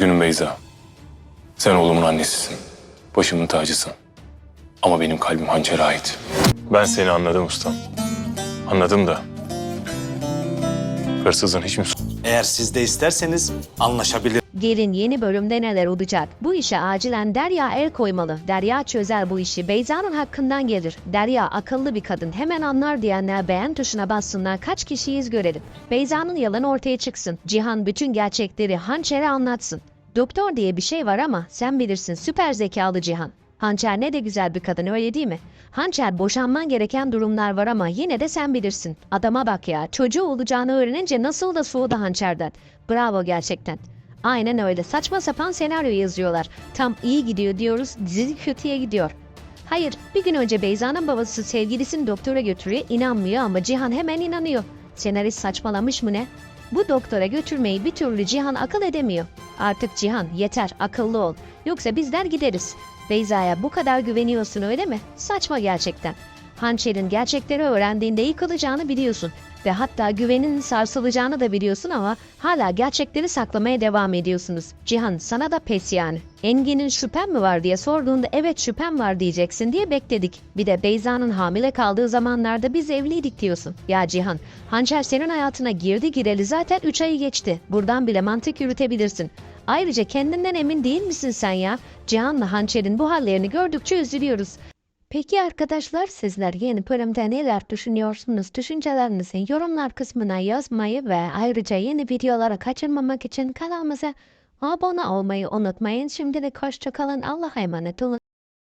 Üzgünüm Beyza. Sen oğlumun annesisin. Başımın tacısın. Ama benim kalbim hançere ait. Ben seni anladım ustam. Anladım da. Hırsızın hiç mi Eğer siz de isterseniz anlaşabilir. Gelin yeni bölümde neler olacak? Bu işe acilen Derya el koymalı. Derya çözer bu işi. Beyza'nın hakkından gelir. Derya akıllı bir kadın. Hemen anlar diyenler beğen tuşuna bassınlar. Kaç kişiyiz görelim. Beyza'nın yalanı ortaya çıksın. Cihan bütün gerçekleri hançere anlatsın. Doktor diye bir şey var ama sen bilirsin süper zekalı Cihan. Hançer ne de güzel bir kadın öyle değil mi? Hançer boşanman gereken durumlar var ama yine de sen bilirsin. Adama bak ya çocuğu olacağını öğrenince nasıl da soğudu hançerden. Bravo gerçekten. Aynen öyle saçma sapan senaryo yazıyorlar. Tam iyi gidiyor diyoruz dizi kötüye gidiyor. Hayır bir gün önce Beyza'nın babası sevgilisini doktora götürüyor inanmıyor ama Cihan hemen inanıyor. Senarist saçmalamış mı ne? Bu doktora götürmeyi bir türlü Cihan akıl edemiyor. Artık Cihan yeter akıllı ol. Yoksa bizler gideriz. Beyza'ya bu kadar güveniyorsun öyle mi? Saçma gerçekten. Hançer'in gerçekleri öğrendiğinde yıkılacağını biliyorsun. Ve hatta güvenin sarsılacağını da biliyorsun ama hala gerçekleri saklamaya devam ediyorsunuz. Cihan sana da pes yani. Engin'in şüphen mi var diye sorduğunda evet şüphem var diyeceksin diye bekledik. Bir de Beyza'nın hamile kaldığı zamanlarda biz evliydik diyorsun. Ya Cihan, Hançer senin hayatına girdi gireli zaten 3 ayı geçti. Buradan bile mantık yürütebilirsin. Ayrıca kendinden emin değil misin sen ya? Cihan'la Hançer'in bu hallerini gördükçe üzülüyoruz. Peki arkadaşlar sizler yeni bölümde neler düşünüyorsunuz? Düşüncelerinizi yorumlar kısmına yazmayı ve ayrıca yeni videoları kaçırmamak için kanalımıza abone olmayı unutmayın. Şimdilik hoşçakalın. Allah'a emanet olun.